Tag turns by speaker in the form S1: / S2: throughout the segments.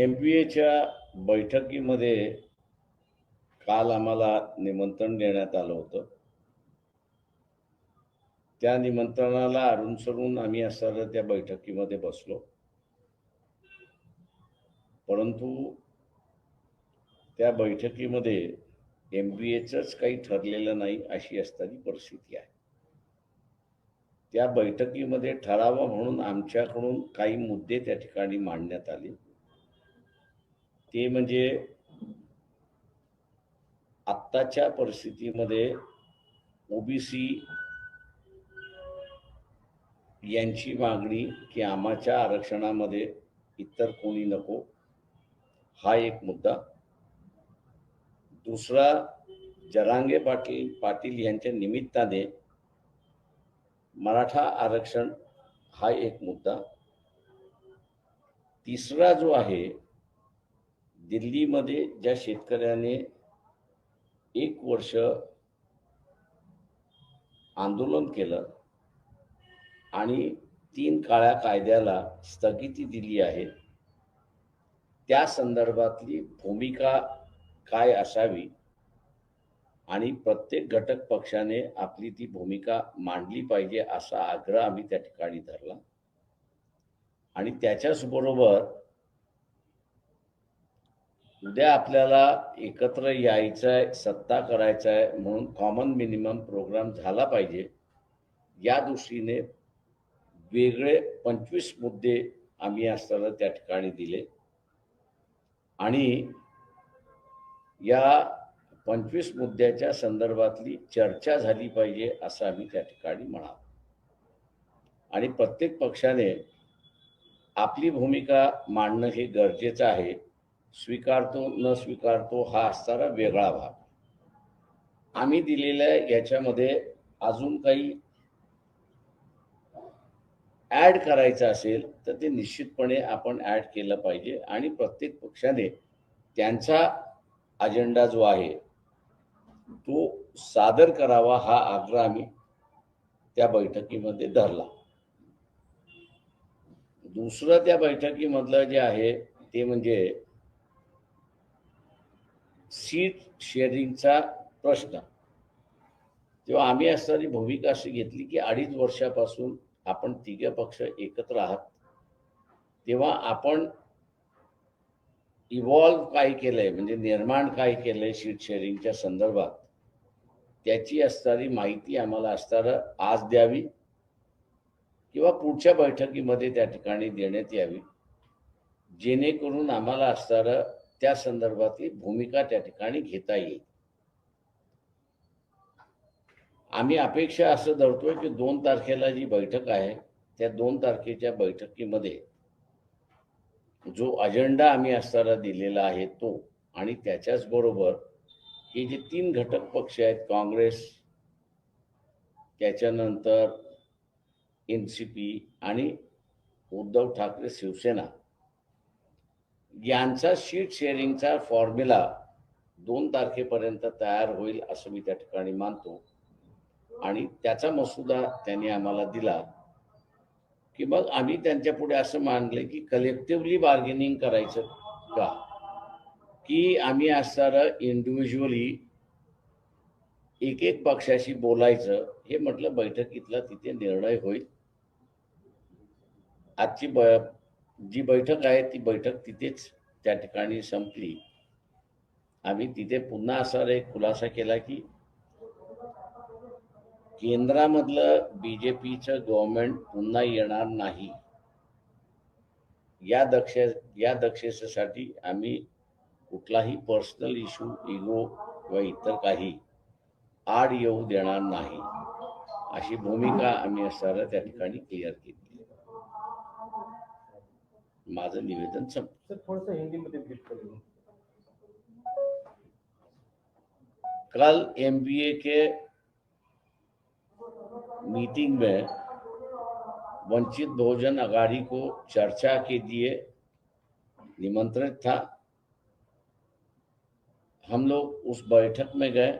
S1: M P एच्या बैठकीमध्ये काल आम्हाला निमंत्रण देण्यात आलं होतं. त्या निमंत्रणाला अनुसरून आम्ही असताना त्या बैठकीमध्ये बसलो. परंतु त्या बैठकीमध्ये एम बी एचंच काही ठरलेलं नाही अशी असणारी परिस्थिती आहे. त्या बैठकीमध्ये ठरावा म्हणून आमच्याकडून काही मुद्दे त्या ठिकाणी मांडण्यात आले. ते म्हणजे आत्ताच्या परिस्थितीमध्ये ओबीसी यांची मागणी की आम्हाच्या आरक्षणामध्ये इतर कोणी नको हा एक मुद्दा. दुसरा जरांगे पाटील पाटील यांच्या निमित्ताने मराठा आरक्षण हा एक मुद्दा. तिसरा जो आहे दिल्लीमध्ये ज्या शेतकऱ्याने एक वर्ष आंदोलन केलं आणि तीन काळ्या कायद्याला स्थगिती दिली आहे त्या संदर्भातली भूमिका काय असावी आणि प्रत्येक घटक पक्षाने आपली ती भूमिका मांडली पाहिजे असा आग्रह आम्ही त्या ठिकाणी धरला. आणि त्याच्याच बरोबर उद्या आपल्याला एकत्र यायचं आहे सत्ता करायचा आहे म्हणून कॉमन मिनिमम प्रोग्राम झाला पाहिजे. या दृष्टीने वेगळे पंचवीस मुद्दे आम्ही असताना त्या ठिकाणी दिले. आणि या पंचवीस मुद्द्याच्या संदर्भातली चर्चा झाली पाहिजे असं आम्ही त्या ठिकाणी म्हणालो. आणि प्रत्येक पक्षाने आपली भूमिका मांडणं हे गरजेचं आहे. स्वीकारतो न स्वीकारतो हा असणारा वेगळा भाग. आम्ही दिलेल्या याच्यामध्ये अजून काही ऍड करायचं असेल तर ते निश्चितपणे आपण ऍड केलं पाहिजे आणि प्रत्येक पक्षाने त्यांचा अजेंडा जो आहे तो सादर करावा हा आग्रह आम्ही त्या बैठकीमध्ये धरला. दुसरं त्या बैठकीमधलं जे आहे ते म्हणजे सीट शेअरिंगचा प्रश्न. तेव्हा आम्ही असणारी भूमिका अशी घेतली की अडीच वर्षापासून आपण तिघे पक्ष एकत्र आहात. तेव्हा आपण इव्हॉल्व काय केलंय म्हणजे निर्माण काय केलंय सीट शेअरिंगच्या संदर्भात त्याची असणारी माहिती आम्हाला असणारं आज द्यावी किंवा पुढच्या बैठकीमध्ये त्या ठिकाणी देण्यात यावी जेणेकरून आम्हाला असणारं त्या संदर्भातली भूमिका त्या ठिकाणी घेता येईल. आम्ही अपेक्षा असं धरतोय की दोन तारखेला जी बैठक आहे त्या दोन तारखेच्या बैठकीमध्ये जो अजेंडा आम्ही असताना दिलेला आहे तो आणि त्याच्याच बरोबर हे जे तीन घटक पक्ष आहेत काँग्रेस त्याच्यानंतर एन सी पी आणि उद्धव ठाकरे शिवसेना यांचा शीट शेअरिंगचा फॉर्म्युला दोन तारखेपर्यंत तयार होईल असं मी त्या ठिकाणी मानतो. आणि त्याचा मसुदा त्यांनी आम्हाला दिला की मग आम्ही त्यांच्या पुढे असं मानले की कलेक्टिव्हली बार्गेनिंग करायचं का? की आम्ही असणारं इंडिव्हिज्युअली एक एक पक्षाशी बोलायचं हे म्हटलं बैठकीतला तिथे निर्णय होईल. आजची ब जी बैठक आहे ती बैठक तिथेच त्या ठिकाणी संपली. आम्ही तिथे पुन्हा असा एक खुलासा केला की केंद्रामधलं बी जे पीचं गव्हर्नमेंट पुन्हा येणार नाही. या दक्ष या दक्षतेसाठी आम्ही कुठलाही पर्सनल इश्यू इगो किंवा इतर काही आड येऊ देणार नाही. अशी भूमिका आम्ही असताना त्या ठिकाणी क्लिअर केली. माझं निवेदन संपलं.
S2: सर थोड़ा सा हिंदी में ब्रीफ करेंगे
S1: कल एमबीए के मीटिंग में वंचित बहुजन अघाड़ी को चर्चा के लिए निमंत्रित था। हम लोग उस बैठक में गए।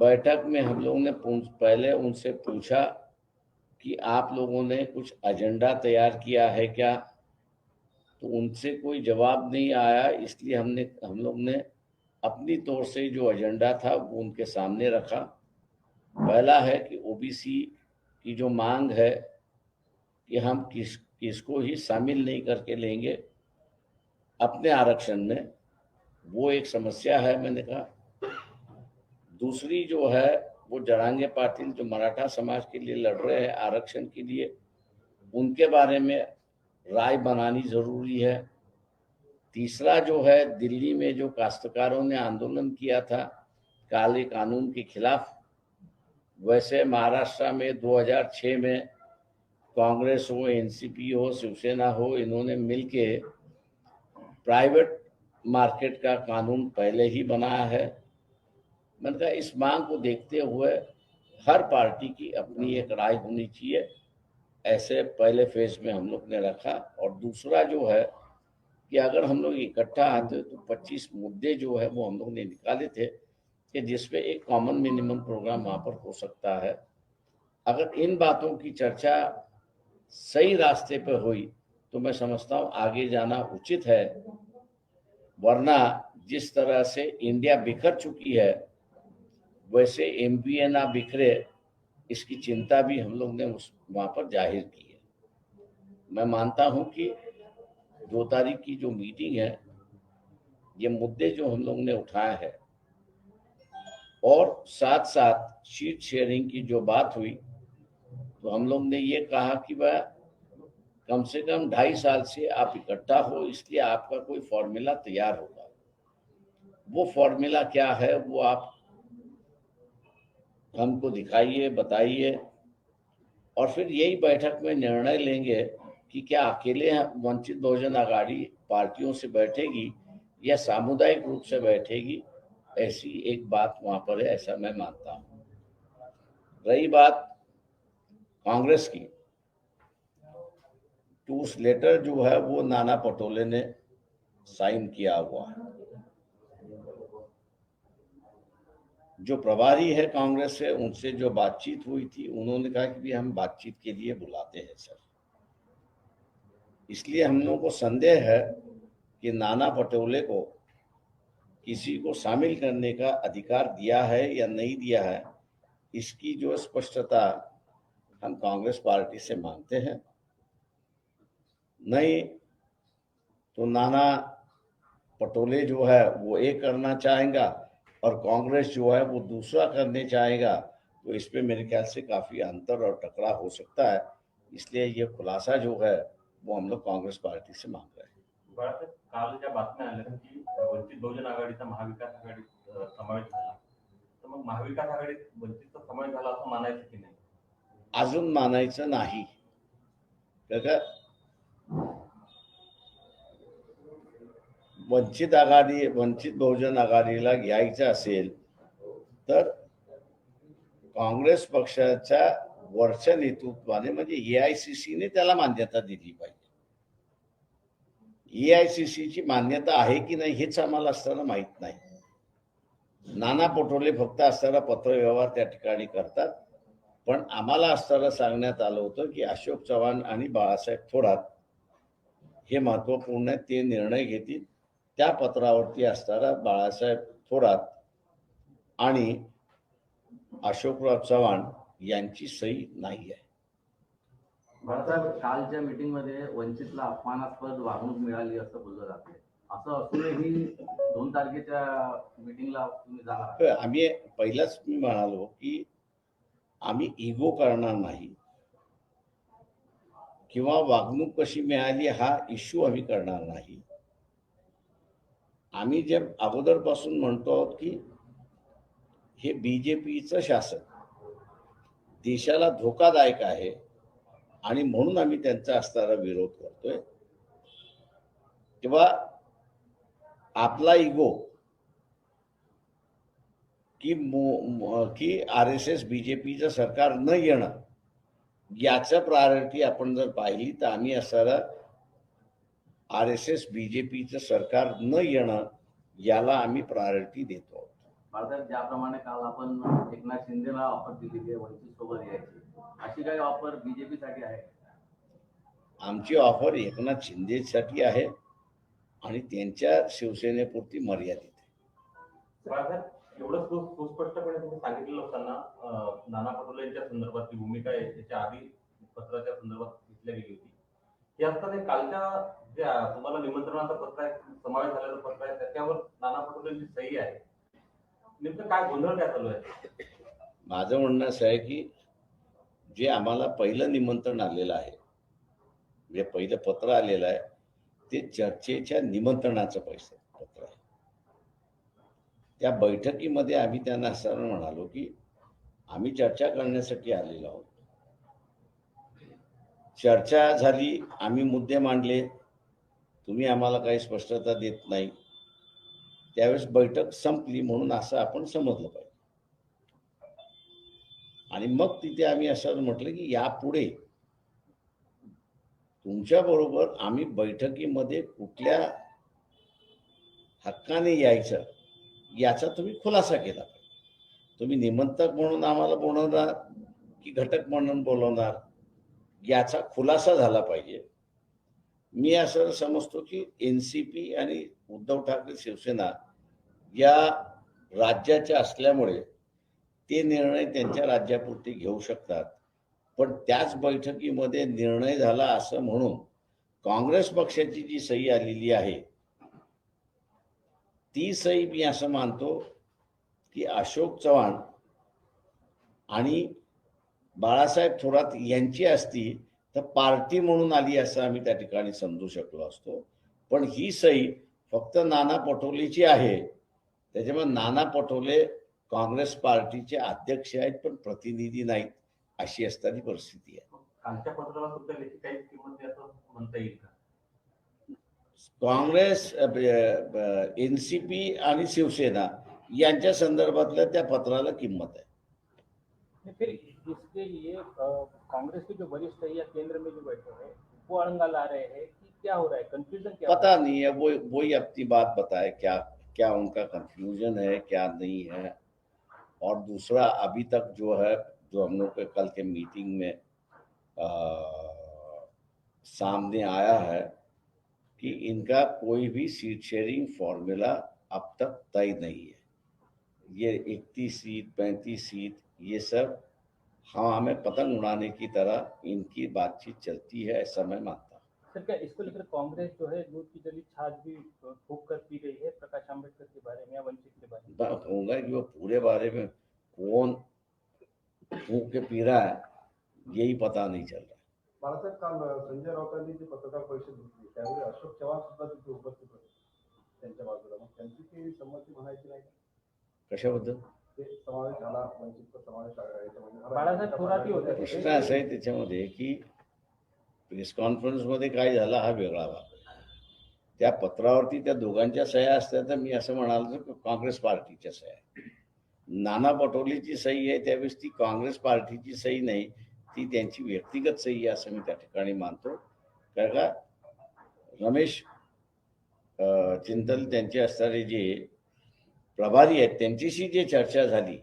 S1: बैठक में हम लोगों ने पहले उनसे पूछा कि आप लोगों ने कुछ एजेंडा तैयार किया है क्या? तो उनसे कोई जवाब नहीं आया इसलिए हमने हम लोग ने अपनी तौर से जो एजेंडा था वो उनके सामने रखा। पहला है कि ओबीसी की जो मांग है कि हम किस किसको ही शामिल नहीं करके लेंगे अपने आरक्षण में वो एक समस्या है मैंने कहा। दूसरी जो है वो जड़ांगे पाटिल जो मराठा समाज के लिए लड़ रहे हैं आरक्षण के लिए उनके बारे में राय बनानी जरूरी है। तीसरा जो है दिल्ली में जो काश्तकारों ने आंदोलन किया था काले कानून के खिलाफ वैसे महाराष्ट्र में 2006 में कांग्रेस हो एनसीपी हो शिवसेना हो इन्होंने मिलके प्राइवेट मार्केट का कानून पहले ही बनाया है। मैंने कहा इस मांग को देखते हुए हर पार्टी की अपनी एक राय होनी चाहिए। ऐसे पहले फ़ेज़ में हम लोग ने रखा। और दूसरा जो है कि अगर हम लोग इकट्ठा आते तो 25 मुद्दे जो है वो हम लोग ने निकाले थे कि जिसपे एक कॉमन मिनिमम प्रोग्राम वहाँ पर हो सकता है। अगर इन बातों की चर्चा सही रास्ते पर हुई तो मैं समझता हूँ आगे जाना उचित है। वरना जिस तरह से इंडिया बिखर चुकी है वैसे एम ना बिखरे इसकी चिंता भी हम लोग ने उस वहाँ पर जाहिर की है। मैं मानता हूँ कि दो तारीख की जो मीटिंग है ये मुद्दे जो हम लोग ने उठाए हैं और साथ साथ शीट शेयरिंग की जो बात हुई तो हम लोग ने ये कहा कि वह कम से कम ढाई साल से आप इकट्ठा हो इसलिए आपका कोई फॉर्मूला तैयार होगा। वो फॉर्मूला क्या है वो आप हमको दिखाइए, बताइए। और फिर यही बैठक में निर्णय लेंगे कि क्या अकेले वंचित बहुजन आघाड़ी पार्टियों से बैठेगी या सामुदायिक रूप से बैठेगी? ऐसी एक बात वहाँ पर है, ऐसा मैं मानता हूँ। रही बात कांग्रेस की। टूस लेटर जो है, वो नाना पटोले ने साइन किया हुआ है। जो प्रभारी है कांग्रेस से, उनसे जो बातचीत हुई थी, उन्होंने कहा कि भी हम बातचीत के लिए बुलाते हैं, सर। इसलिए हम लोगों को संदेह है कि नाना पटोले को किसी को शामिल करने का अधिकार दिया है या नहीं दिया है, इसकी जो स्पष्टता हम कांग्रेस पार्टी से मांगते हैं। नहीं तो नाना पटोले जो है, वो एक करना चाहेगा और कांग्रेस जो है वो दूसरा करने चाहेगा तो इस पे मेरे ख्याल से काफी अंतर और टकरा हो सकता है। इसलिए ये खुलासा जो है वो हम लोग कांग्रेस पार्टी से मांग रहे हैं।
S2: काल ज्या बातम्या आल्या की वंचित बहुजन आघाडीचा महाविकास आघाडीत समावेश झाला. तर मग महाविकास आघाडीत वंचितचा समावेश झाला असं मानायचं की नाही?
S1: अजून मानायचं नाही. का वंचित आघाडी वंचित बहुजन आघाडीला घ्यायचं असेल तर काँग्रेस पक्षाच्या वरच्या नेतृत्वाने म्हणजे ए आय सी सीने त्याला मान्यता दिली पाहिजे. ए आय सी ची मान्यता आहे की नाही हेच आम्हाला असताना माहीत नाही. नाना पटोले फक्त असताना पत्रव्यवहार त्या ठिकाणी करतात. पण आम्हाला असताना सांगण्यात आलं होतं की अशोक चव्हाण आणि बाळासाहेब थोरात हे महत्त्वपूर्ण आहे ते निर्णय घेतील. त्या पत्रावरती असताना बाळासाहेब थोरात आणि अशोकराव चव्हाण यांची सही नाही आहे.
S3: कालच्या मीटिंगमध्ये वंचितला अपमानास्पद वागणूक मिळाली असं बोललं जाते असं असूनही दोन तारखेच्या मीटिंगला तुम्ही जाणार
S1: आम्ही पहिलाच मी म्हणालो की आम्ही इगो करणार नाही किंवा वागणूक कशी मिळाली हा इश्यू आम्ही करणार नाही. आम्ही जे अगोदरपासून म्हणतो आहोत की हे बीजेपीचं शासन देशाला धोकादायक आहे आणि म्हणून आम्ही त्यांचा असणारा विरोध करतोय. तेव्हा आपला इगो की की आर एस एस बीजेपीचं सरकार न येणं याचं प्रायोरिटी आपण जर पाहिली तर आम्ही असणारा आर एस एस बीजेपीचं सरकार न येणं याला आम्ही प्रायोरिटी देतो
S3: बाळासाहेब ज्याप्रमाणे काल आपण एकनाथ शिंदेला ऑफर दिली आहे वंचित सोबत यायची अशी काही ऑफर बीजेपी साठी आहे?
S1: आमची ऑफर एकनाथ शिंदेसाठी आहे आणि त्यांच्या शिवसेनेपुरती मर्यादित आहे.
S2: बाळासाहेब एवढं सु- सुस्पष्टपणे तुम्ही सांगितलेलं असताना अं, नाना पटोलेंच्या संदर्भातली भूमिका आहे त्याच्या आधी पत्राच्या संदर्भात घेतल्या गेली होती. हे असताना कालच्या तुम्हाला निमंत्रणाचा पत्र आहे समावेश झालेला पत्र आहे त्याच्यावर नाना पटोलेंची सही आहे. नेमकं काय गोंधळ काय चालू आहे?
S1: माझं म्हणणं असं आहे की जे आम्हाला पहिलं निमंत्रण आलेलं आहे जे पहिलं पत्र आलेलं आहे ते चर्चेच्या निमंत्रणाचं पैसे पत्र आहे. त्या बैठकीमध्ये आम्ही त्यांना असं म्हणालो की आम्ही चर्चा करण्यासाठी आलेलो आहोत. चर्चा झाली आम्ही मुद्दे मांडले तुम्ही आम्हाला काही स्पष्टता देत नाही. त्यावेळेस बैठक संपली म्हणून असं आपण समजलं पाहिजे. आणि मग तिथे आम्ही असं म्हटलं की यापुढे तुमच्याबरोबर आम्ही बैठकीमध्ये कुठल्या हक्काने यायचं याचा तुम्ही खुलासा केला पाहिजे. तुम्ही निमंत्रक म्हणून आम्हाला बोलवणार की घटक म्हणून बोलवणार याचा खुलासा झाला पाहिजे. मी असं समजतो की एन सी पी आणि उद्धव ठाकरे शिवसेना या राज्याच्या असल्यामुळे ते निर्णय त्यांच्या राज्यापुरते घेऊ शकतात. पण त्याच बैठकीमध्ये निर्णय झाला असं म्हणून काँग्रेस पक्षाची जी सही आलेली आहे ती सही मी असं मानतो की अशोक चव्हाण आणि बाळासाहेब थोरात यांची असती तर पार्टी म्हणून आली असं आम्ही त्या ठिकाणी समजू शकलो असतो. पण ही सही फक्त नाना पटोलेची आहे. त्याच्यामुळे नाना पटोले काँग्रेस पार्टीचे अध्यक्ष आहेत पण प्रतिनिधी नाहीत अशी असताना परिस्थिती आहे. काँग्रेस एन सी पी आणि शिवसेना यांच्या संदर्भातल्या त्या पत्राला किंमत आहे.
S4: इसके लिए कांग्रेस के जो वरिष्ठ है या केंद्र में जो बैठे हैं वो अड़ंगा ला रहे हैं कि क्या हो रहा है कंफ्यूजन क्या
S1: पता
S4: है?
S1: नहीं है वो वही अपनी बात बताए क्या क्या उनका कंफ्यूजन है क्या नहीं है और दूसरा अभी तक जो है जो हम लोग के कल के मीटिंग में आ, सामने आया है कि इनका कोई भी सीट शेयरिंग फॉर्मूला अब तक तय नहीं है ये इकतीस सीट पैंतीस सीट ये सब हाँ हमें पतंग उड़ाने की तरह इनकी बातचीत चलती है ऐसा मैं मानता हूँ।
S4: सर क्या इसको लेकर कांग्रेस जो है दूध की जली छाछ भी फूक कर पी गई है प्रकाश आंबेडकर के बारे में या वंचित के बारे में?
S1: बात होगा कि वो पूरे बारे में कौन फूक के पी रहा है यही पता नहीं चल रहा
S5: बाळासाहेब काल संजय राऊतांनी जी पत्रकार परिषद घेतली त्यावेळी अशोक चव्हाण सुद्धा तिथे उपस्थित होते त्यांच्या बाजूला मग त्यांची ती संमती म्हणायची नाही.
S1: कशाबद्दल?
S4: बाळासाहेब थोरातही होते.
S1: प्रश्न असा आहे त्याच्यामध्ये की प्रेस कॉन्फरन्समध्ये काय झाला हा वेगळा भाग त्या पत्रावरती त्या दोघांच्या सह्या असत्या तर मी असं म्हणालो काँग्रेस पार्टीच्या सह्या आहे. नाना पटोलेची सही आहे त्यावेळेस ती काँग्रेस पार्टीची सही नाही ती त्यांची व्यक्तिगत सही आहे असं मी त्या ठिकाणी मानतो कारण का रमेश चिंतल त्यांचे असणारे जे प्रभारी आहेत त्यांच्याशी जे चर्चा झाली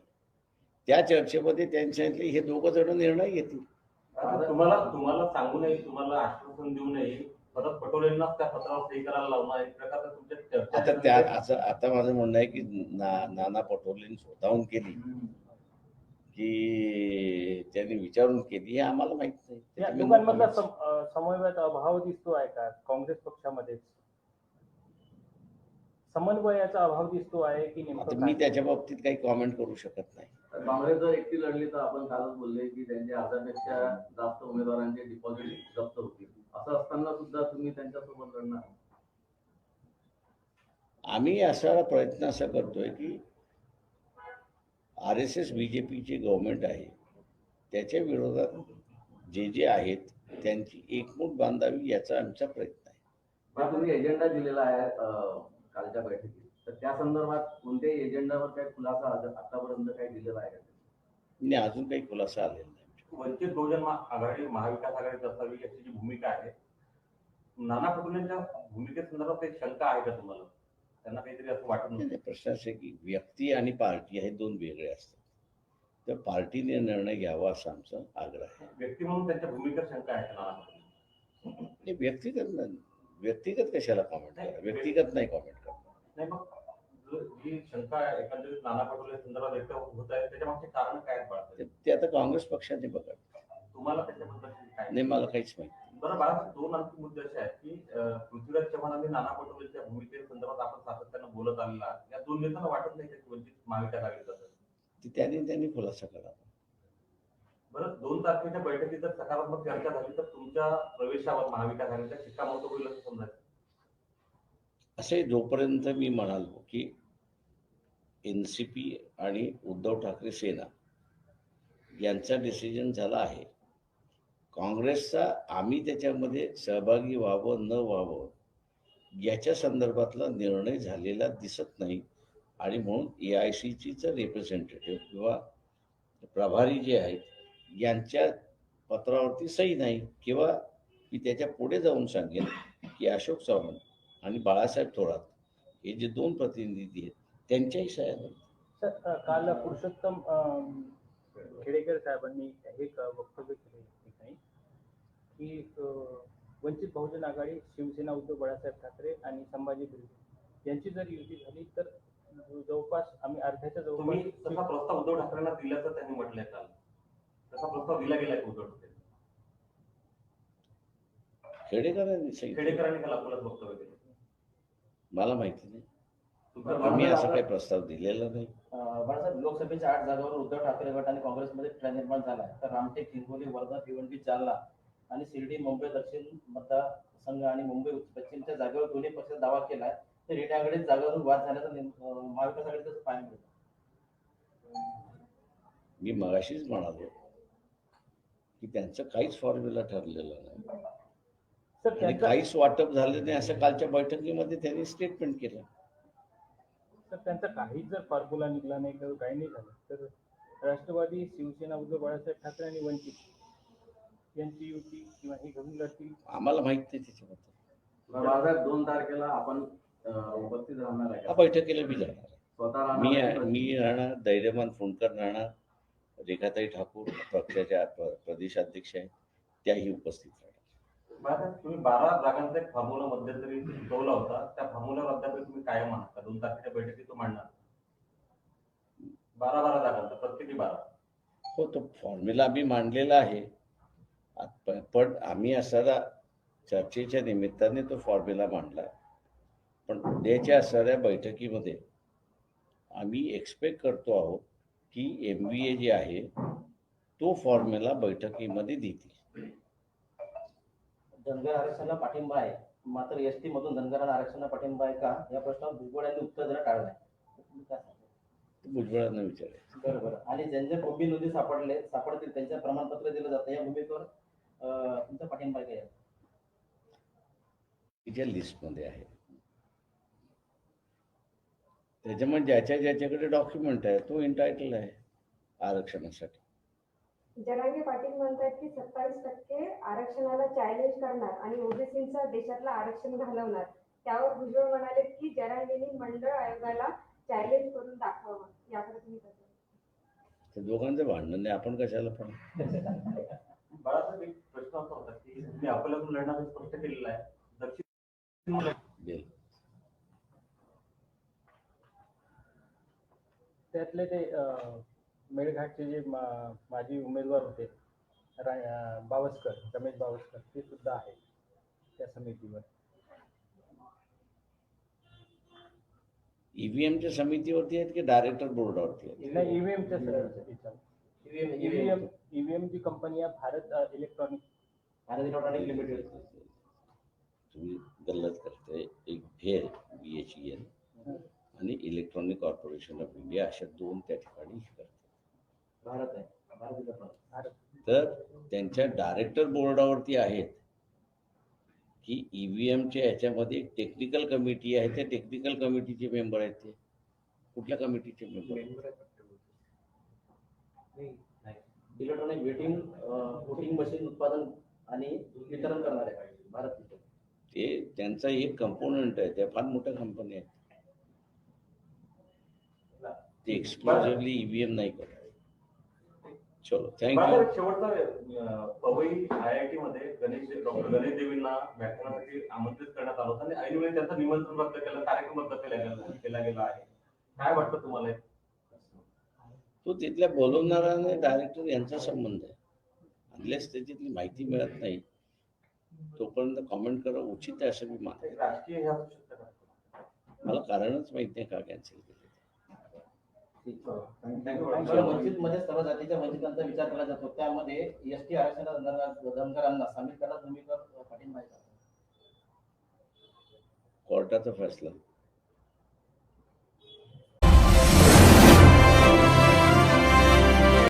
S1: त्या चर्चेमध्ये त्यांच्यातले हे दोघं जण निर्णय घेतील.
S2: तुम्हाला तुम्हाला सांगू नये तुम्हाला आश्वासन देऊ नये परत पटोलेंनाच त्या पत्रावर सही करायला लावणार एक प्रकारचं तुमच्या
S1: आता
S2: चर्चा
S1: त्या असं आता माझं म्हणणं आहे की ना नाना पटोलेंनी स्वतःहून केली. की त्यांनी विचारून केली हे आम्हाला माहीत नाही.
S4: समन्वयाचा अभाव दिसतो आहे का? काँग्रेस पक्षामध्ये समन्वयाचा अभाव दिसतो आहे की
S1: आता
S4: नेमकं
S1: मी? त्याच्या बाबतीत काही कॉमेंट करू शकत नाही.
S3: काँग्रेस जर एकटी लढली तर आपण कालच बोलले की त्यांच्या हजारपेक्षा जास्त उमेदवारांचे डिपॉझिट जप्त होतील. असं असताना सुद्धा तुम्ही त्यांच्यासोबत लढणार
S1: आम्ही असा प्रयत्न असा करतोय की R S S B J पीचे गव्हर्नमेंट आहे त्याच्या विरोधात जे जे आहेत त्यांची एकमूट बांधावी याचा आमचा प्रयत्न आहे.
S3: तुम्ही एजेंडा दिलेला आहे कालच्या बैठकीत. तर त्या संदर्भात कोणत्याही एजेंडावर काही खुलासा आतापर्यंत काही दिलेला आहे का?
S1: आणि अजून काही खुलासा आलेला नाही.
S2: वंचित बहुजन आघाडी महाविकास आघाडीत असावी याची जी भूमिका आहे नाना पटोलेंच्या भूमिकेसंदर्भात एक शंका आहे का तुम्हाला? त्यांना काहीतरी असं वाटत
S1: नाही, प्रश्न असा आहे की व्यक्ती आणि पार्टी हे दोन वेगळे असतात. तर पार्टीने निर्णय घ्यावा असा आमचा आग्रह आहे.
S2: व्यक्ती म्हणून त्यांच्या भूमिकेवर शंका आहे का नाना पटोले
S1: नाही, व्यक्तिगत कशाला कॉमेंट करा व्यक्तिगत नाही कॉमेंट करा
S2: नाही मग जो- जी शंका एकंदरीत नाना पटोले संदर्भात व्यक्त होत आहे त्याच्या मागचे कारण काय आहेत बाळासाहेब
S1: ते- ते आता काँग्रेस पक्षाने बघा.
S2: तुम्हाला त्याच्याबद्दल काय
S1: नाही मला काहीच माहिती नाही.
S2: बरं बाळासाहेब दोन आणखी मुद्दे असे आहेत की अं, पृथ्वीराज चव्हाण आणि नाना पटोलेच्या भूमिकेसंदर्भात आपण सातत्यानं बोलत आलेला आहात. या दोन नेत्यांना वाटत नाही का की वंचित महाविकास आघाडीत जातं
S1: ते त्यांनी त्यांनी खुलासा करा.
S2: बरं दोन तारखेच्या बैठकीत जर सकारात्मक चर्चा झाली तर तुमच्या प्रवेशावर महाविकास आघाडीचा शिक्कामोर्तब होईल असं समजायचं
S1: असे जोपर्यंत मी म्हणालो की एन सी पी आणि उद्धव ठाकरे सेना यांचा डिसिजन झाला आहे काँग्रेसचा आम्ही त्याच्यामध्ये सहभागी व्हावं न व्हावं याच्या संदर्भातला निर्णय झालेला दिसत नाही. आणि म्हणून ए आय सीचीचं रिप्रेझेंटेटिव्ह किंवा प्रभारी जे आहेत यांच्या पत्रावरती सही नाही किंवा मी त्याच्या पुढे जाऊन सांगेन की अशोक चव्हाण आणि बाळासाहेब थोरात हे जे दोन प्रतिनिधी आहेत त्यांच्याही सह्या.
S4: सर काल पुरुषोत्तम खेडेकर साहेबांनी एक वक्तव्य केले ठिकाणी की वंचित बहुजन आघाडी शिवसेना उद्धव बाळासाहेब ठाकरे आणि संभाजी भिडे यांची जर युती झाली तर जवळपास आम्ही अर्ध्याच्या
S2: तुम्ही तसा
S4: जवळपास
S2: प्रस्ताव उद्धव ठाकरेंना दिल्याचं त्यांनी म्हटलंय काल तसा प्रस्ताव दिला ठाकरे
S1: खेडेकरांनी
S2: खेडेकरांनी काल अकोल्यात वक्तव्य केलं.
S1: मला माहिती नाही.
S2: मनात
S1: असा काही प्रस्ताव दिलेला नाही.
S6: बाळासाहेब लोकसभेच्या आठ जागांवर उद्धव ठाकरे गट आणि काँग्रेसमध्ये ट्रेन निर्माण झाला. तर रामटेक हिंगोली वर्धा भिवंडी जालना आणि शिर्डी मुंबई दक्षिण मतदारसंघ आणि मुंबई पश्चिमच्या जागेवर दोन्ही पक्षात दावा केला आहे तर आघाडीत जागेवरून वाद झाल्याचं महाविकास आघाडीत कसं पाहायला मिळतं.
S1: मी मगाशीच म्हणालो की त्यांचं काहीच फॉर्म्युला ठरलेलं नाही.
S4: सर
S1: आणि
S4: त्यांचा
S1: काहीच वाटप झालं नाही असं कालच्या बैठकीमध्ये त्यांनी स्टेटमेंट केलं.
S4: तर त्यांचा काही जर फॉर्म्युला निघला नाही किंवा काही नाही झालं तर राष्ट्रवादी शिवसेना उद्धव बाळासाहेब ठाकरे आणि वंचित यांची युती किंवा ही घडून लढतील
S1: आम्हाला माहीत नाही त्याच्याबद्दल.
S3: दोन तारखेला आपण उपस्थित राहणार आहे का?
S1: बैठकीला मी जाणार
S3: स्वतः
S1: मी? मी राहणार धैर्यमान फुंडकर राहणार. रेखाताई ठाकूर पक्षाच्या प्रदेशाध्यक्ष आहेत त्याही उपस्थित राहणार.
S2: तुम्ही बारा जागांचा एक फॉर्म्युला मध्यंतरी सुचवला होता. त्या फॉर्म्युल्यावर अद्याप तुम्ही कायम आहात दोन तारखेच्या बैठकीत तो मांडणार? बारा बारा जागांचा प्रत्येकी बारा.
S1: हो तो फॉर्म्युला आम्ही मांडलेला आहे. पण आम्ही असणारा चर्चेच्या निमित्ताने तो फॉर्म्युला मांडला. पण उद्याच्या असणाऱ्या बैठकीमध्ये आम्ही एक्सपेक्ट करतो आहोत की एम बी ए जे आहे तो फॉर्म्युला बैठकीमध्ये देतील.
S6: धनगर आरक्षणाला पाठिंबा आहे. मात्र एस टी मधून धनगरांना आरक्षणाला पाठिंबा आहे का? या प्रश्नावर भुजबळ यांनी उत्तर देणं काय सांगता?
S1: भुजबळांना विचारायचं.
S6: बरं बरं आणि ज्यांचे भूमी नोंदी सापडले सापडतील त्यांच्या प्रमाणपत्र दिलं जातं. या भूमिकेवर तुमचा पाठिंबा आहे? का?
S1: तिच्या लिस्टमध्ये आहे. त्याच्यामुळे ज्याच्या ज्याच्याकडे डॉक्युमेंट आहे तो इंटायटल आहे आरक्षणासाठी.
S7: जरांगे पाटील म्हणतात की सत्तावीस टक्के आरक्षणाला चॅलेंज करणार आणि ओबीसीचं देशातलं आरक्षण घालवणार. त्यावर भुजबळ म्हणाले की जरांगेनी मंडळ आयोगाला चॅलेंज करून दाखवावं. याकडे तुम्ही
S1: त्या दोघांचं भांडण नाही आपण कशाला पण?
S2: बाळासाहेब एक प्रश्न असा होता की तुम्ही अकोल्यातून लढणार स्पष्ट केलेलं आहे. दक्षिण
S4: त्यातले ते मेळघाटचे जे मा- माजी उमेदवार होते बावस्कर रमेश बावस्कर ते सुद्धा आहेत त्या समितीवर
S1: ईव्हीएमच्या समितीवरती आहेत की डायरेक्टर बोर्डावरती आहेत?
S4: नाही ईव्हीएमच्या
S6: EVM
S4: ईव्हीएम ईव्हीएम जी कंपनी आहे Bharat electronic.
S6: Bharat electronic limited.
S1: तुम्ही गल्लत करते एक भेल बी एच ई एल आणि इलेक्ट्रॉनिक कॉर्पोरेशन ऑफ इंडिया अशा दोन त्या ठिकाणी हे करतात. तर त्यांच्या डायरेक्टर बोर्डावरती आहेत की ई व्ही एमच्या ह्याच्यामध्ये टेक्निकल कमिटी आहे त्या टेक्निकल कमिटीचे मेंबर आहेत ते. कुठल्या कमिटीचे member
S6: electronic waiting voting machine उत्पादन आणि वितरण करणार आहे भारत.
S1: ते त्यांचा एक कंपोनंट आहे त्या फार मोठ्या कंपन्या आहेत. ते एक्सक्लुझिव्हली ईव्हीएम नाही करत चलो थँक्यू
S2: शेवटचा पवई आय आय टी मध्ये गणेश डॉक्टर गणेश देवींना व्याख्यानासाठी आमंत्रित करण्यात आलं होतं आणि ऐनवेळी त्यांचं निमंत्रण रद्द केलं कार्यक्रम रद्द केला गेला केला गेला आहे. काय वाटतं तुम्हाला
S1: तो तिथल्या बोलवणाऱ्याने डायरेक्टर यांचा संबंध आहे. अनलेस त्याच्यातली माहिती मिळत नाही तोपर्यंत कॉमेंट करणं उचित आहे असं मी मानतो.
S2: राजकीय
S1: मला कारणच माहीत नाही का कॅन्सल
S6: वंचित मध्ये सर्व जातीच्या वंचितांचा विचार केला जातो. त्यामध्ये एस टी आरक्षणासंदर्भात धनगरांना सामील करण्यास भूमिका पाठिंबा आहे.
S1: कोर्टाचा फैसला.